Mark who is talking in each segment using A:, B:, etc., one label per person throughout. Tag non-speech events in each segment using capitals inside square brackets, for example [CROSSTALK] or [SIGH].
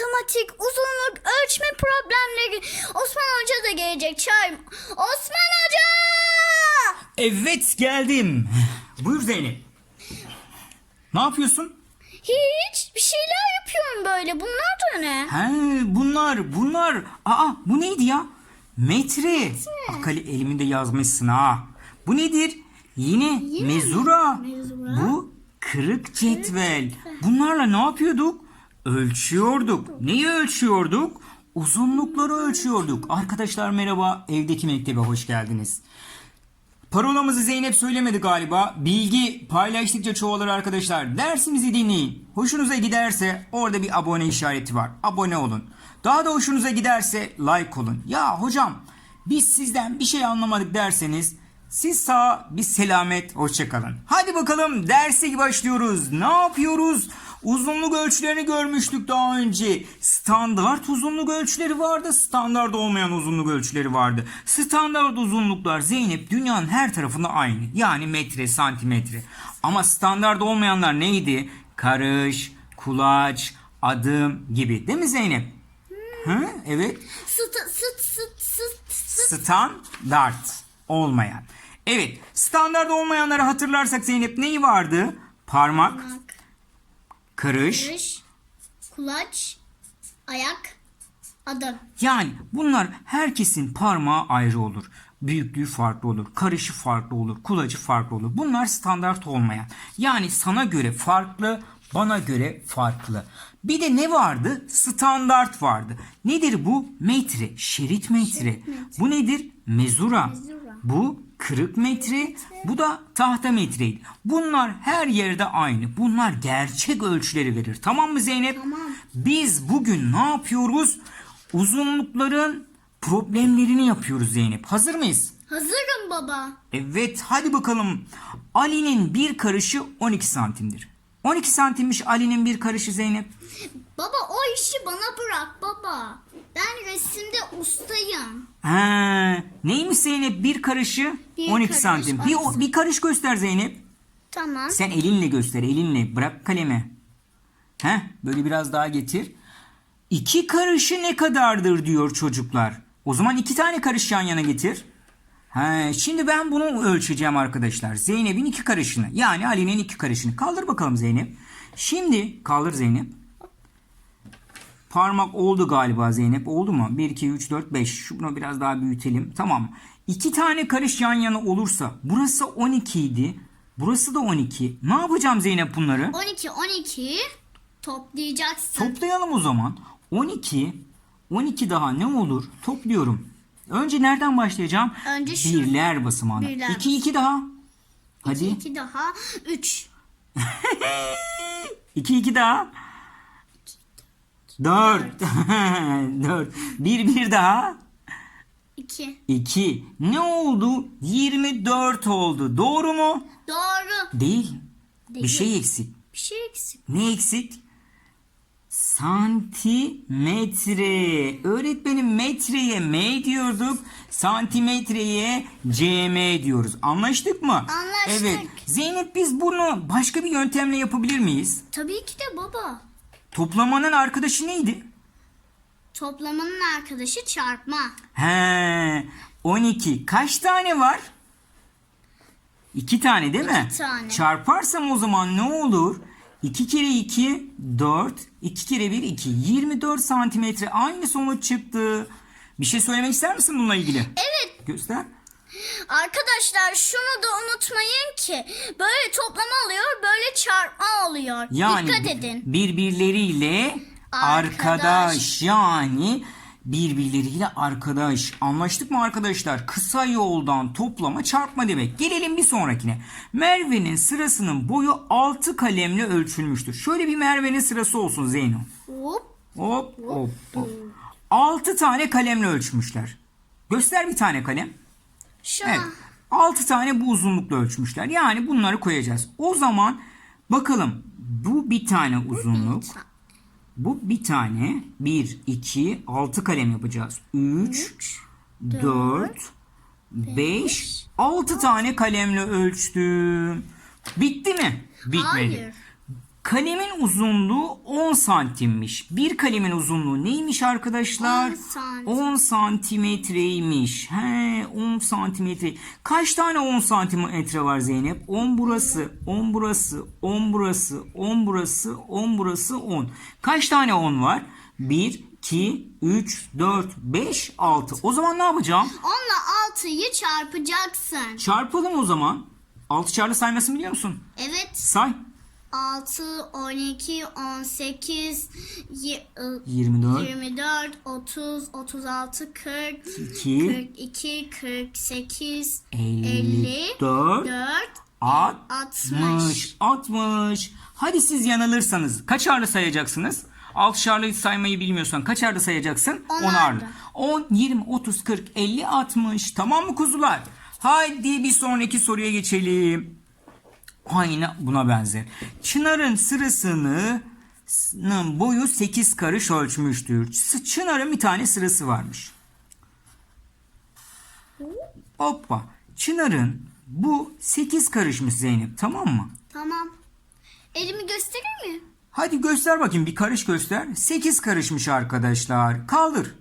A: matematik, uzunluk, ölçme problemleri. Osman Hoca da gelecek. Çağırın. Osman Hoca!
B: Evet geldim. Buyur Zeynep. Ne yapıyorsun?
A: Hiç bir şeyler yapıyorum böyle. Bunlar da ne?
B: He bunlar bunlar. Aa bu neydi ya? Metre. Akali eliminde yazmışsın ha. Bu nedir? Yine, mezura.
A: Mezura.
B: Bu kırık cetvel. Bunlarla ne yapıyorduk? Ölçüyorduk. Neyi ölçüyorduk? Uzunlukları ölçüyorduk. Arkadaşlar merhaba. Evdeki mektebe hoş geldiniz. Parolamızı Zeynep söylemedi galiba. Bilgi paylaştıkça çoğalır arkadaşlar. Dersimizi dinleyin. Hoşunuza giderse orada bir abone işareti var. Abone olun. Daha da hoşunuza giderse like olun. Ya hocam biz sizden bir şey anlamadık derseniz siz sağ biz selamet hoşçakalın. Hadi bakalım derse başlıyoruz. Ne yapıyoruz? Uzunluk ölçülerini görmüştük daha önce. Standart uzunluk ölçüleri vardı, standart olmayan uzunluk ölçüleri vardı. Standart uzunluklar Zeynep dünyanın her tarafında aynı. Yani metre, santimetre. Ama standart olmayanlar neydi? Karış, kulaç, adım gibi. Değil mi Zeynep? Hı? Evet.
A: Sıt sıt sıt sıt sıt.
B: Standart olmayan. Evet, standart olmayanları hatırlarsak Zeynep neyi vardı? Parmak, karış,
A: Kırış, kulaç, ayak, adım.
B: Yani bunlar herkesin parmağı ayrı olur. Büyüklüğü farklı olur. Karışı farklı olur. Kulacı farklı olur. Bunlar standart olmayan. Yani sana göre farklı, bana göre farklı. Bir de ne vardı? Standart vardı. Nedir bu? Metre, şerit metre. Bu nedir? Mezura. Bu kırık metre, bu da tahta metreydi. Bunlar her yerde aynı. Bunlar gerçek ölçüleri verir. Tamam mı Zeynep?
A: Tamam.
B: Biz bugün ne yapıyoruz? Uzunlukların problemlerini yapıyoruz Zeynep. Hazır mıyız?
A: Hazırım baba.
B: Evet hadi bakalım. Ali'nin bir karışı 12 santimdir. 12 santimmiş Ali'nin bir karışı Zeynep.
A: Baba o işi bana bırak baba. Ben resimde ustayım.
B: Ha, neymiş Zeynep bir karışı?
A: Bir
B: 12
A: karış,
B: santim.
A: 12
B: Bir, o- bir karış göster Zeynep.
A: Tamam.
B: Sen elinle göster elinle. Bırak kalemi. Heh, böyle biraz daha getir. İki karışı ne kadardır diyor çocuklar. O zaman iki tane karış yan yana getir. He, şimdi ben bunu ölçeceğim arkadaşlar. Zeynep'in iki karışını. Yani Ali'nin iki karışını. Kaldır bakalım Zeynep. Şimdi kaldır Zeynep. Parmak oldu galiba Zeynep. Oldu mu? 1, 2, 3, 4, 5. Şunu biraz daha büyütelim. Tamam. İki tane karış yan yana olursa burası 12 idi. Burası da 12. Ne yapacağım Zeynep bunları?
A: 12 12 toplayacaksın.
B: Toplayalım o zaman. 12. 12 daha ne olur? Topluyorum. Önce nereden başlayacağım?
A: Önce şu.
B: Birler basamağına.
A: Birler
B: 2 2 daha. Hadi.
A: 2 daha 3.
B: 2 2 daha. 4. 4. 1 1 daha.
A: 2.
B: 2. Ne oldu? 24 oldu. Doğru mu?
A: Doğru.
B: Değil. Bir
A: Değil.
B: şey eksik.
A: Bir şey eksik.
B: Ne eksik? Santimetre. Öğretmenim metreye M diyorduk. Santimetreye cm diyoruz. Anlaştık mı?
A: Anlaştık.
B: Evet. Zeynep biz bunu başka bir yöntemle yapabilir miyiz?
A: Tabii ki de baba.
B: Toplamanın arkadaşı neydi?
A: Toplamanın arkadaşı çarpma.
B: He, 12. Kaç tane var? İki tane değil mi?
A: İki tane.
B: Çarparsam o zaman ne olur? 2 kere 2 4 2 kere 1 2 24 santimetre aynı sonuç çıktı. Bir şey söylemek ister misin bununla ilgili?
A: Evet
B: Göster.
A: Arkadaşlar şunu da unutmayın ki böyle toplama oluyor böyle çarpma oluyor.
B: Yani
A: Dikkat edin.
B: birbirleriyle arkadaş.
A: Arkadaş.
B: yani birbirleriyle arkadaş. Anlaştık mı arkadaşlar? Kısa yoldan toplama çarpma demek. Gelelim bir sonrakine. Merve'nin sırasının boyu 6 kalemle ölçülmüştür. Şöyle bir Merve'nin sırası olsun Zeyno.
A: Hop.
B: Hop hop hop. 6 tane kalemle ölçmüşler. Göster bir tane kalem.
A: Şuna.
B: Evet. 6 tane bu uzunlukla ölçmüşler. Yani bunları koyacağız. O zaman bakalım bu bir tane uzunluk. Bu bir tane. 1, 2, 6 kalem yapacağız. 3, 4, 5, 6 tane kalemle ölçtüm. Bitti mi? Bitmedi.
A: Hayır.
B: Kalemin uzunluğu 10 santimmiş. Bir kalemin uzunluğu neymiş arkadaşlar?
A: 10 santim.
B: 10 santimetreymiş. He 10 santimetre. Kaç tane 10 santimetre var Zeynep? 10 burası, 10 burası, 10 burası, 10 burası, 10 burası, 10. Kaç tane 10 var? 1, 2, 3, 4, 5, 6. O zaman ne yapacağım?
A: Onunla 6'yı çarpacaksın.
B: Çarpalım o zaman. 6 çarpı saymasını biliyor musun?
A: Evet.
B: Say.
A: 6, 12, 18, y- ı,
B: 24,
A: 24, 30, 36, 40,
B: 2,
A: 42, 48,
B: 54,
A: 54,
B: 60,
A: 60.
B: 60. Hadi siz yanılırsanız kaçarlı sayacaksınız? Altışarlı saymayı bilmiyorsan kaçarlı sayacaksın?
A: Onarlı.
B: 10, 20, 30, 40, 50, 60. Tamam mı kuzular? Haydi bir sonraki soruya geçelim. Aynı buna benzer. Çınar'ın sırasını boyu 8 karış ölçmüştür. Çınar'ın bir tane sırası varmış. Hoppa. Çınar'ın bu 8 karışmış Zeynep tamam mı?
A: Tamam. Elimi gösterir mi?
B: Hadi göster bakayım bir karış göster. 8 karışmış arkadaşlar. Kaldır.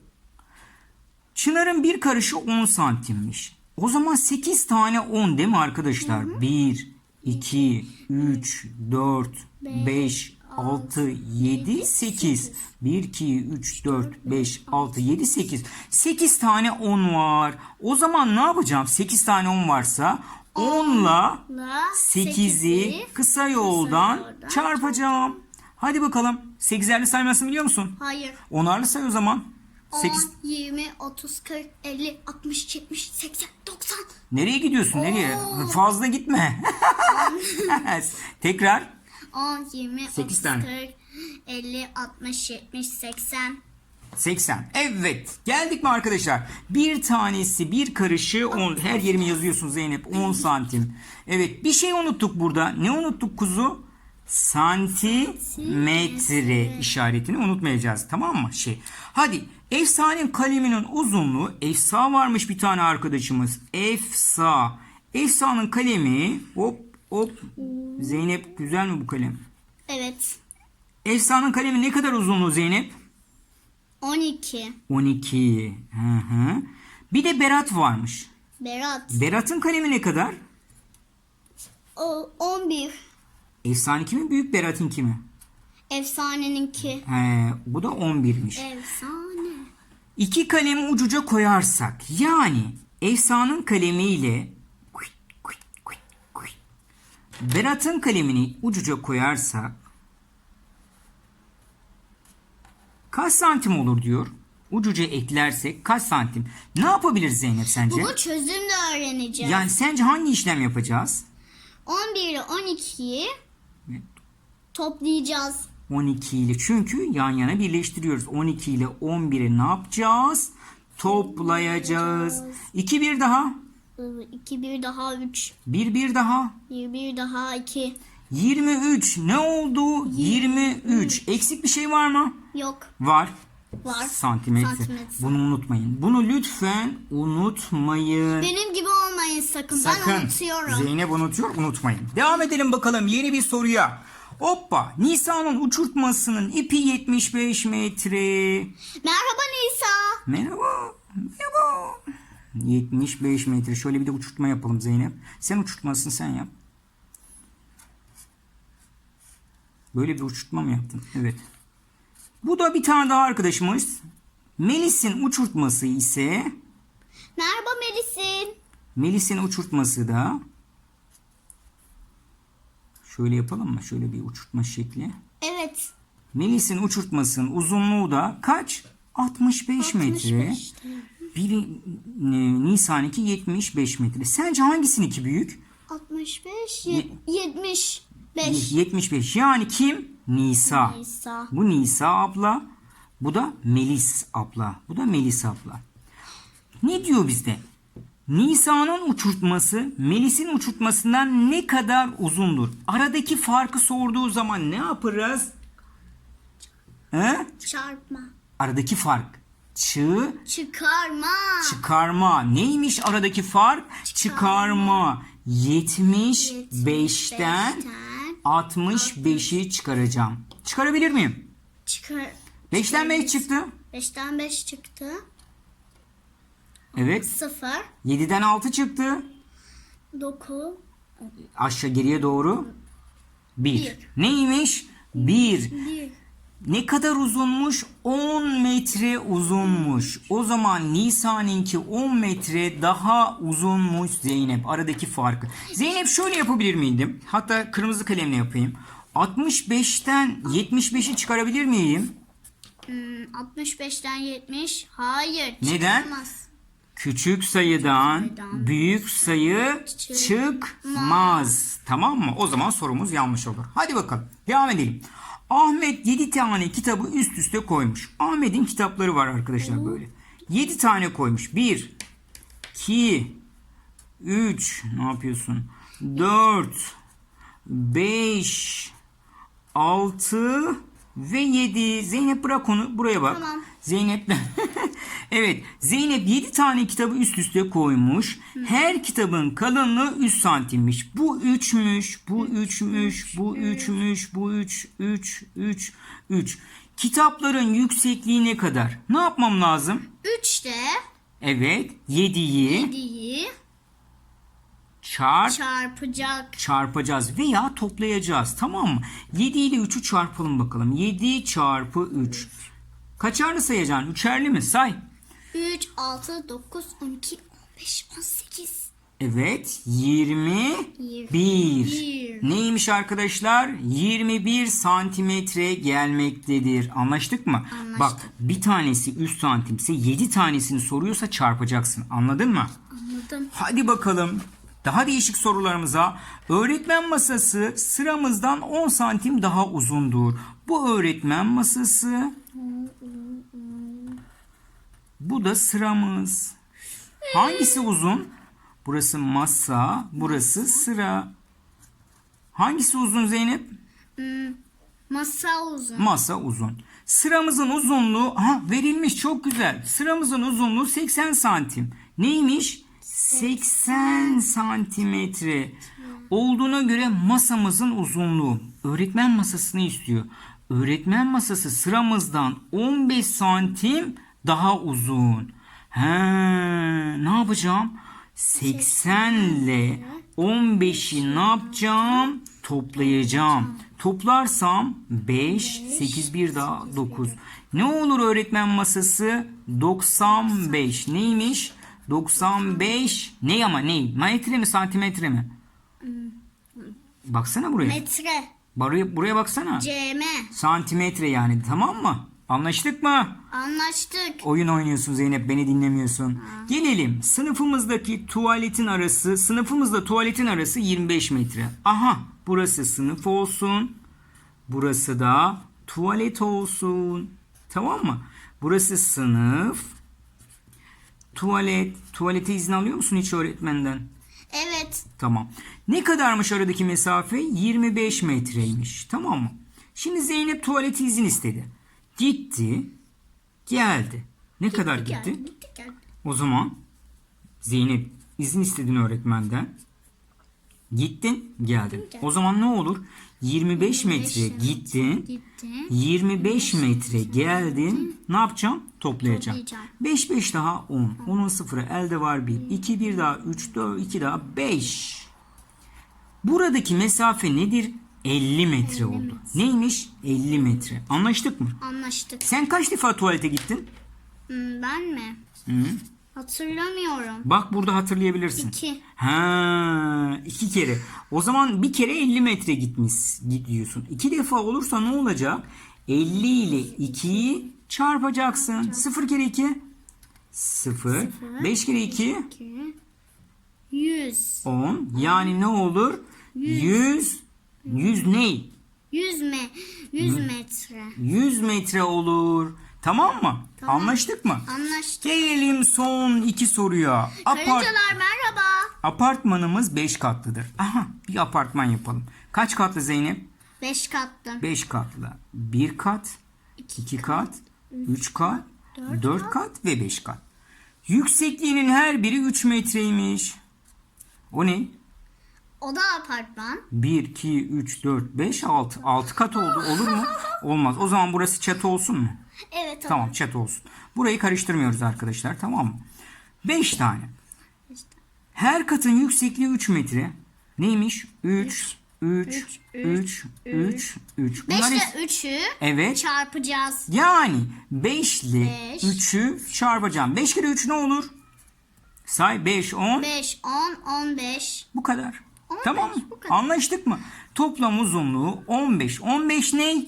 B: Çınar'ın bir karışı 10 santimmiş. O zaman 8 tane 10 değil mi arkadaşlar? 1, 2, 3, 4, 5, 6, 7, 8. 1, 2, 3, 4, 5, 6, 7, 8. 8 tane 10 var. O zaman ne yapacağım? 8 tane 10 varsa 10'la
A: La
B: 8'i kısa yoldan
A: yoldan
B: çarpacağım. Hadi bakalım. 8'erli saymasını biliyor musun?
A: Hayır.
B: Onarlı say o zaman.
A: 10,
B: 8.
A: 20, 30, 40, 50, 60, 70, 80, 90.
B: Nereye gidiyorsun? Nereye? Fazla gitme. [LAUGHS] Tekrar.
A: 10, 20,
B: Sekiz
A: 30,
B: tane.
A: 40, 50, 60, 70, 80.
B: 80. Evet. Geldik mi arkadaşlar? Bir tanesi bir karışı 10. Her yerimi yazıyorsun Zeynep. 10 santim. Evet. Bir şey unuttuk burada. Ne unuttuk kuzu? Santimetre işaretini unutmayacağız. Tamam mı? Şey. Hadi. Efsanenin kaleminin uzunluğu. Efsa varmış bir tane arkadaşımız. Efsa. Efsa'nın kalemi. Hop hop. Zeynep güzel mi bu kalem?
A: Evet.
B: Efsa'nın kalemi ne kadar uzunluğu Zeynep?
A: 12.
B: 12. Hı hı. Bir de Berat varmış.
A: Berat.
B: Berat'ın kalemi ne kadar?
A: O, 11.
B: Efsane kimi? Büyük Berat'ın kimi?
A: Efsaneninki.
B: He, bu da 11'miş.
A: Efsane.
B: İki kalemi ucuca koyarsak yani Efsa'nın kalemiyle Berat'ın kalemini ucuca koyarsak kaç santim olur diyor. Ucuca eklersek kaç santim? Ne yapabiliriz Zeynep sence?
A: Bunu çözüm de öğreneceğiz.
B: Yani sence hangi işlem yapacağız?
A: 11 ile 12'yi
B: Evet.
A: Toplayacağız.
B: 12 ile çünkü yan yana birleştiriyoruz. 12 ile 11'i ne yapacağız? Toplayacağız. 2 bir daha.
A: 2 1 daha 3.
B: 1 bir daha.
A: 1 1 daha 2.
B: 23 ne oldu? 23. Eksik bir şey var mı?
A: Yok.
B: Var.
A: Var.
B: Santimetre.
A: Santimetre.
B: Bunu unutmayın. Bunu lütfen unutmayın.
A: Benim gibi olmayın sakın.
B: Sakın.
A: Ben unutuyorum.
B: Zeynep unutuyor unutmayın. Devam edelim bakalım yeni bir soruya. Hoppa. Nisa'nın uçurtmasının ipi 75 metre.
A: Merhaba Nisa.
B: Merhaba. Merhaba. 75 metre. Şöyle bir de uçurtma yapalım Zeynep. Sen uçurtmasını sen yap. Böyle bir uçurtma mı yaptın? Evet. Bu da bir tane daha arkadaşımız. Melis'in uçurtması ise
A: Merhaba Melis'in.
B: Melis'in uçurtması da şöyle yapalım mı? Şöyle bir uçurtma şekli.
A: Evet.
B: Melis'in uçurtmasının uzunluğu da kaç? 65 metre.
A: 65
B: Bir e, Nisan'ınki 75 metre. Sence hangisinin büyük?
A: 65, ye- 75.
B: 75. Yani kim? Nisa.
A: Nisa.
B: Bu Nisa abla. Bu da Melis abla. Bu da Melis abla. Ne diyor bizde? Nisa'nın uçurtması Melis'in uçurtmasından ne kadar uzundur? Aradaki farkı sorduğu zaman ne yaparız? He?
A: Çarpma.
B: Aradaki fark. Çı
A: Çıkarma.
B: çıkarma. Neymiş aradaki fark? Çıkarma. 75'ten 65'i çıkaracağım. Çıkarabilir miyim?
A: Çıkar.
B: 5'ten 5 çıktı.
A: 5'ten 5 çıktı.
B: Evet.
A: 0.
B: 7'den 6 çıktı.
A: 9.
B: Aşağı geriye doğru. 1.
A: Bir.
B: Neymiş? 1.
A: 1.
B: Ne kadar uzunmuş? 10 metre uzunmuş. O zaman Nisa'nınki 10 metre daha uzunmuş Zeynep. Aradaki farkı. Zeynep şöyle yapabilir miydim? Hatta kırmızı kalemle yapayım. 65'ten 75'i çıkarabilir miyim?
A: Hmm, 65'ten 70. Hayır.
B: Neden?
A: çıkamaz.
B: Küçük sayıdan büyük sayı
A: çık-
B: çıkmaz. Tamam mı? O zaman sorumuz yanlış olur. Hadi bakalım. Devam edelim. Ahmet 7 tane kitabı üst üste koymuş. Ahmet'in kitapları var arkadaşlar böyle. 7 tane koymuş. 1 2 3 ne yapıyorsun? 4 5 6 ve 7. Zeynep bırak onu. Buraya bak.
A: Tamam.
B: Zeynep [LAUGHS] Evet, Zeynep 7 tane kitabı üst üste koymuş. Her kitabın kalınlığı 3 santimmiş. Bu 3'müş, bu 3'müş, bu 3'müş, bu 3, 3, 3, 3. Kitapların yüksekliği ne kadar? Ne yapmam lazım?
A: 3 de
B: Evet, 7'yi
A: 7'yi
B: çarp
A: çarpacak.
B: çarpacağız veya toplayacağız. Tamam mı? 7 ile 3'ü çarpalım bakalım. 7 çarpı 3. Kaçarlı sayacaksın? Üçerli mi? Say.
A: 3, 6, 9, 12, 15, 18.
B: Evet 21. Neymiş arkadaşlar? 21 santimetre gelmektedir. Anlaştık mı?
A: Anlaştık.
B: Bak bir tanesi 3 santimse 7 tanesini soruyorsa çarpacaksın. Anladın mı?
A: Anladım.
B: Hadi bakalım. Daha değişik sorularımıza. Öğretmen masası sıramızdan 10 santim daha uzundur. Bu öğretmen masası. Bu da sıramız. Hangisi uzun? Burası masa, burası sıra. Hangisi uzun Zeynep?
A: Masa uzun.
B: Masa uzun. Sıramızın uzunluğu ha verilmiş çok güzel. Sıramızın uzunluğu 80 santim. Neymiş? 80 santimetre. Olduğuna göre masamızın uzunluğu. Öğretmen masasını istiyor. Öğretmen masası sıramızdan 15 santim daha uzun. He, ne yapacağım? 80 ile 15'i ne yapacağım? Toplayacağım. Toplarsam 5, 8 bir daha 9. Ne olur öğretmen masası? 95. Neymiş? 95 ne ama ne? Metre mi santimetre mi? Baksana buraya.
A: Metre.
B: Buraya, buraya baksana.
A: CM.
B: Santimetre yani tamam mı? Anlaştık mı?
A: Anlaştık.
B: Oyun oynuyorsun Zeynep beni dinlemiyorsun. Gelelim sınıfımızdaki tuvaletin arası sınıfımızla tuvaletin arası 25 metre. Aha burası sınıf olsun. Burası da tuvalet olsun. Tamam mı? Burası sınıf. Tuvalet. Tuvalete izin alıyor musun hiç öğretmenden?
A: Evet.
B: Tamam. Ne kadarmış aradaki mesafe? 25 metreymiş. Tamam mı? Şimdi Zeynep tuvalete izin istedi. Gitti. Geldi. Ne kadar gitti?
A: Geldi, gitti, geldi.
B: O zaman Zeynep izin istedin öğretmenden. Gittin, geldin.
A: geldim.
B: O zaman ne olur? 25 metre gittin.
A: Gittin.
B: 25 metre geldin. Ne yapacağım? Toplayacağım.
A: Toplayacağım.
B: 5 5 daha 10. 10'un sıfırı elde var 1. 2 1 daha 3 4 2 daha 5. Buradaki mesafe nedir? 50 metre oldu. Neymiş? 50 metre. Anlaştık mı?
A: Anlaştık.
B: Sen kaç defa tuvalete gittin?
A: Ben mi?
B: Hı?
A: Hatırlamıyorum.
B: Bak burada hatırlayabilirsin.
A: İki.
B: Ha, iki kere. O zaman bir kere 50 metre gitmiş gidiyorsun. İki defa olursa ne olacak? 50 ile 2'yi çarpacaksın. 0 kere 2 0. 5 kere 2
A: İki. Yüz.
B: 10. Yani ne olur? 100 100 ne?
A: Yüz me. Yüz metre.
B: 100 metre olur. Tamam mı?
A: Tamam.
B: Anlaştık mı?
A: Anlaştık.
B: Gelelim son iki soruya. Apart
A: Karıncalar merhaba.
B: Apartmanımız 5 katlıdır. Aha bir apartman yapalım. Kaç katlı Zeynep?
A: Beş katlı.
B: 5 katlı. 1 kat, 2 kat, 3 kat, 4 kat ve 5 kat. Yüksekliğinin her biri 3 metreymiş. O ne?
A: O da apartman.
B: 1, 2, 3, 4, 5, 6. 6 kat oldu. Olur mu? [LAUGHS] Olmaz. O zaman burası çatı olsun mu?
A: Evet o.
B: Tamam çatı olsun. Burayı karıştırmıyoruz arkadaşlar tamam mı? 5 tane. Her katın yüksekliği 3 metre. Neymiş? 3, 3, 3, 3, 3.
A: 5
B: Bunlar
A: ile
B: is-
A: 3'ü
B: Evet.
A: çarpacağız.
B: Yani 5 ile
A: Beş.
B: 3'ü çarpacağım. 5 kere 3 ne olur? Say 5, 10.
A: 5, 10, 15.
B: Bu kadar.
A: 15,
B: tamam mı?
A: bu kadar.
B: Anlaştık mı? Toplam uzunluğu 15. 15 ne?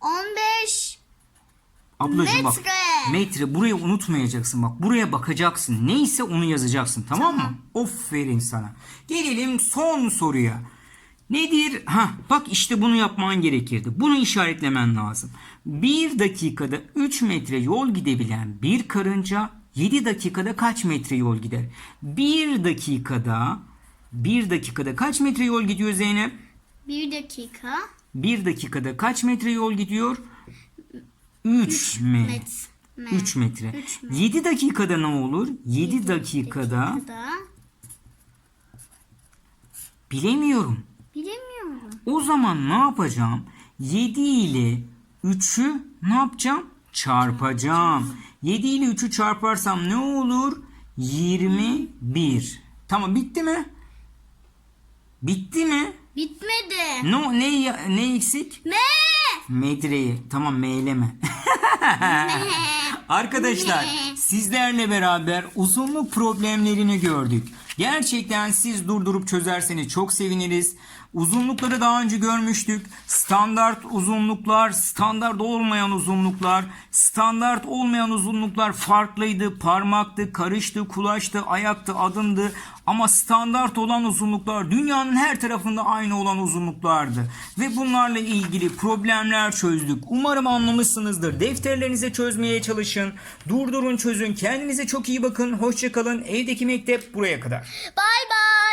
A: 15.
B: Ablacığım bak. Metre. Burayı unutmayacaksın bak. Buraya bakacaksın. Neyse onu yazacaksın tamam, mı? Aferin sana. Gelelim son soruya. Nedir? Ha bak işte bunu yapman gerekirdi. Bunu işaretlemen lazım. Bir dakikada 3 metre yol gidebilen bir karınca 7 dakikada kaç metre yol gider? Bir dakikada bir dakikada kaç metre yol gidiyor Zeynep?
A: 1 dakika.
B: Bir dakikada kaç metre yol gidiyor? 3 metre.
A: Met.
B: 3 metre.
A: Üç metre.
B: 7 dakikada ne olur? 7 dakikada
A: dakikada.
B: bilemiyorum.
A: Bilemiyorum.
B: O zaman ne yapacağım? 7 ile 3'ü ne yapacağım? Çarpacağım. 7 ile 3'ü çarparsam ne olur? 21. Tamam bitti mi? Bitti mi?
A: Bitmedi.
B: Ne ne ne eksik?
A: Me.
B: Medreyi. Tamam meyleme. [LAUGHS] Arkadaşlar sizlerle beraber uzunluk problemlerini gördük. Gerçekten siz durdurup çözerseniz çok seviniriz. Uzunlukları daha önce görmüştük. Standart uzunluklar, standart olmayan uzunluklar, standart olmayan uzunluklar farklıydı, parmaktı, karıştı, kulaştı, ayaktı, adımdı. Ama standart olan uzunluklar dünyanın her tarafında aynı olan uzunluklardı. Ve bunlarla ilgili problemler çözdük. Umarım anlamışsınızdır. Defterlerinize çözmeye çalışın. Durdurun çözün. Kendinize çok iyi bakın. Hoşçakalın. Evdeki mektep buraya kadar.
A: Bay bay.